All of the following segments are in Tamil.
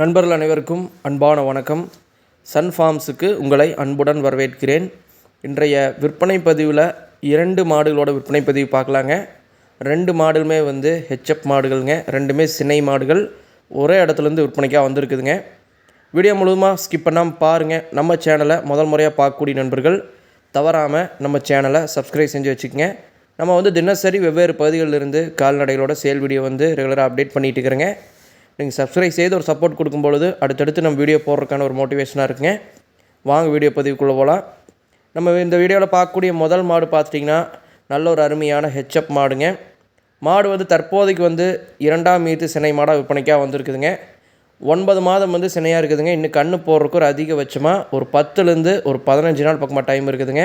நண்பர்கள் அனைவருக்கும் அன்பான வணக்கம். சன் ஃபார்ம்ஸுக்கு உங்களை அன்புடன் வரவேற்கிறேன். இன்றைய விற்பனை பதிவில் இரண்டு மாடுகளோட விற்பனை பதிவு பார்க்கலாங்க. ரெண்டு மாடுகளுமே வந்து ஹெச்எப் மாடுகள்ங்க. ரெண்டுமே சினை மாடுகள். ஒரே இடத்துலேருந்து விற்பனைக்காக வந்திருக்குதுங்க. வீடியோ முழுவதுமாக ஸ்கிப் பண்ணாமல் பாருங்கள் நம்ம சேனலை முதல் முறையாக பார்க்கக்கூடிய நண்பர்கள் தவறாமல் நம்ம சேனலை சப்ஸ்கிரைப் செஞ்சு வச்சுக்கோங்க. நம்ம வந்து தினசரி வெவ்வேறு பகுதிகளிலிருந்து கால்நடைகளோட சேல் வீடியோ வந்து ரெகுலராக அப்டேட் பண்ணிகிட்டு இருக்கிறேங்க. நீங்கள் சப்ஸ்கிரைப் செய்து ஒரு சப்போர்ட் கொடுக்கும்பொழுது அடுத்தடுத்து நம்ம வீடியோ போடுறதுக்கான ஒரு மோட்டிவேஷனாக இருக்குங்க. வாங்க வீடியோ பதிவுக்குள்ளே போகலாம் நம்ம இந்த வீடியோவில் பார்க்கக்கூடிய முதல் மாடு பார்த்துட்டிங்கன்னா நல்ல ஒரு அருமையான ஹெச்அப் மாடுங்க. மாடு வந்து தற்போதைக்கு வந்து இரண்டாம் மீது சினை மாடாக விற்பனைக்காக வந்திருக்குதுங்க. ஒன்பது மாதம் வந்து சினையாக இருக்குதுங்க. இன்னும் கண்ணு போடுறதுக்கு ஒரு அதிகபட்சமாக ஒரு பத்துலேருந்து ஒரு பதினஞ்சு நாள் பக்கமாக டைம் இருக்குதுங்க.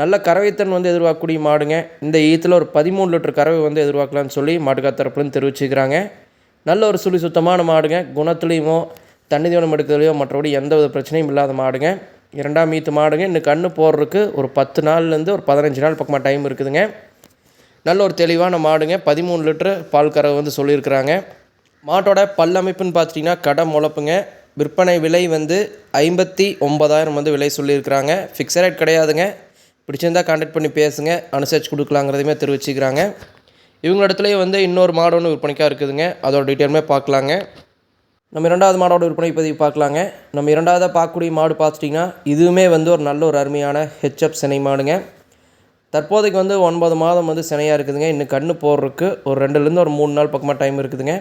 நல்ல கறவைத்தன் வந்து எதிர்பார்க்கக்கூடிய மாடுங்க. இந்த ஈத்தில் ஒரு பதிமூணு லிட்டர் கறவை வந்து எதிர்பார்க்கலான்னு சொல்லி மாட்டுக்கார் தரப்புலேருந்து தெரிவிச்சுக்கிறாங்க. நல்ல ஒரு சுழி சுத்தமான மாடுங்க குணத்துலேயுமோ தண்ணி தீவனம் எடுக்கிறதுலையோ மற்றபடி எந்த வித பிரச்சனையும் இல்லாத மாடுங்க இரண்டாம் மீத்து மாடுங்க. இன்னும் கன்று போடுறதுக்கு ஒரு பத்து நாள்லேருந்து ஒரு பதினஞ்சு நாள் பக்கமாக டைம் இருக்குதுங்க. நல்ல ஒரு தெளிவான மாடுங்க. பதிமூணு லிட்டரு பால் கறவை வந்து சொல்லியிருக்கிறாங்க. மாட்டோட பல்லமைப்புன்னு பார்த்துட்டிங்கன்னா கடை முளப்புங்க விற்பனை விலை வந்து ஐம்பத்தி ஒம்பதாயிரம் வந்து விலை சொல்லியிருக்கிறாங்க. ஃபிக்ஸட் ரேட் கிடையாதுங்க. பிடிச்சிருந்தா கான்டாக்ட் பண்ணி பேசுங்க. அனுசரித்து கொடுக்கலாங்கிறதையுமே தெரிவிச்சுக்கிறாங்க. இவங்களிடத்துலேயே வந்து இன்னொரு மாடு ஒன்று விற்பனைக்காக இருக்குதுங்க. அதோட டீட்டெயிலுமே பார்க்கலாங்க. நம்ம இரண்டாவது மாடோட விற்பனை பதிவு பார்க்கலாங்க. நம்ம இரண்டாவதாக பார்க்கக்கூடிய மாடு பார்த்துட்டிங்கன்னா இதுவுமே வந்து ஒரு நல்ல ஒரு அருமையான ஹெச்எப் சினை மாடுங்க. தற்போதைக்கு வந்து ஒன்பது மாதம் வந்து சினையாக இருக்குதுங்க. இன்னும் கண்ணு போடுறதுக்கு ஒரு ரெண்டுலேருந்து ஒரு மூணு நாள் பக்கமாக டைம் இருக்குதுங்க.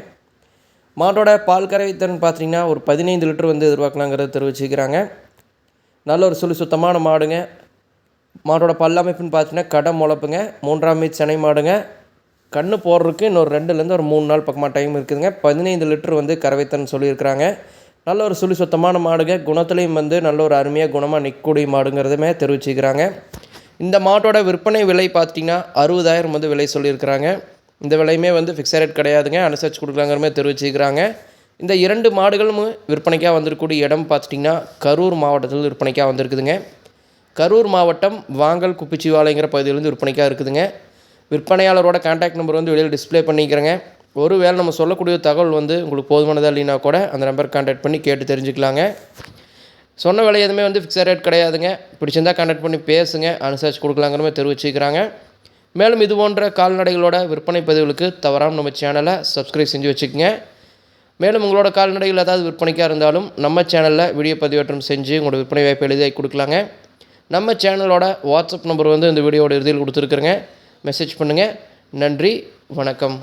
மாட்டோட பால் கரைத்திறன் பார்த்தீங்கன்னா ஒரு பதினைந்து லிட்டர் வந்து எதிர்பார்க்கலாங்கிறத தெரிவிச்சுக்கிறாங்க நல்ல ஒரு சுழி சுத்தமான மாடுங்க. மாட்டோட பல்லமைப்புன்னு பார்த்தீங்கன்னா கடை முளப்புங்க. மூன்றாம் மீது சினை மாடுங்க. கண்ணு போடுறதுக்கு இன்னொரு ரெண்டுலேருந்து ஒரு மூணு நாள் பக்கமாக டைம் இருக்குதுங்க. பதினைந்து லிட்டர் வந்து கறவைத்தன் சொல்லியிருக்கிறாங்க. நல்ல ஒரு சுழி சுத்தமான மாடுங்க. குணத்துலேயும் வந்து நல்ல ஒரு அருமையாக குணமாக நிற்கக்கூடிய மாடுங்கிறதுமே தெரிவிச்சுக்கிறாங்க. இந்த மாட்டோட விற்பனை விலை பார்த்திங்கன்னா அறுபதாயிரம் வந்து விலை சொல்லியிருக்கிறாங்க. இந்த விலையுமே வந்து ஃபிக்ஸட் ரேட் கிடையாதுங்க. அனுசரித்து கொடுக்குறாங்கிற மாதிரி தெரிவிச்சுக்கிறாங்க. இந்த இரண்டு மாடுகளும் விற்பனைக்காக வந்திருக்கக்கூடிய இடம் பார்த்துட்டிங்கன்னா கரூர் மாவட்டத்தில் விற்பனைக்காக வந்திருக்குதுங்க. கரூர் மாவட்டம் வாங்கல் குப்பிச்சிவாலைங்கிற பகுதியிலேருந்து விற்பனைக்காக இருக்குதுங்க. விற்பனையாளரோட கான்டாக்ட் நம்பர் வந்து வெளியில் டிஸ்பிளே பண்ணிக்கிறேங்க. ஒருவேளை நம்ம சொல்லக்கூடிய தகவல் வந்து உங்களுக்கு போதுமானதாக இல்லைனா கூட அந்த நம்பர் கான்டாக்ட் பண்ணி கேட்டு தெரிஞ்சுக்கலாங்க. சொன்ன விலை எதுவுமே வந்து ஃபிக்ஸட் ரேட் கிடையாதுங்க. பிடிச்சிருந்தா கான்டாக்ட் பண்ணி பேசுங்க. அனுசரித்து கொடுக்கலாங்கிற மாதிரி தெரிவிச்சுக்கிறாங்க மேலும் இது போன்ற கால்நடைகளோட விற்பனை பதிவுகளுக்கு தவறாமல் நம்ம சேனலை சப்ஸ்கிரைப் செஞ்சு வச்சுக்கோங்க. மேலும் உங்களோட கால்நடைகள் ஏதாவது விற்பனைக்காக இருந்தாலும் நம்ம சேனலில் வீடியோ பதிவேற்றம் செஞ்சு உங்களோட விற்பனை வாய்ப்பு எழுதி கொடுக்கலாங்க. நம்ம சேனலோட வாட்ஸ்அப் நம்பர் வந்து இந்த வீடியோட இறுதியில் கொடுத்துருக்குறேங்க. மெசேஜ் பண்ணுங்கள் நன்றி வணக்கம்.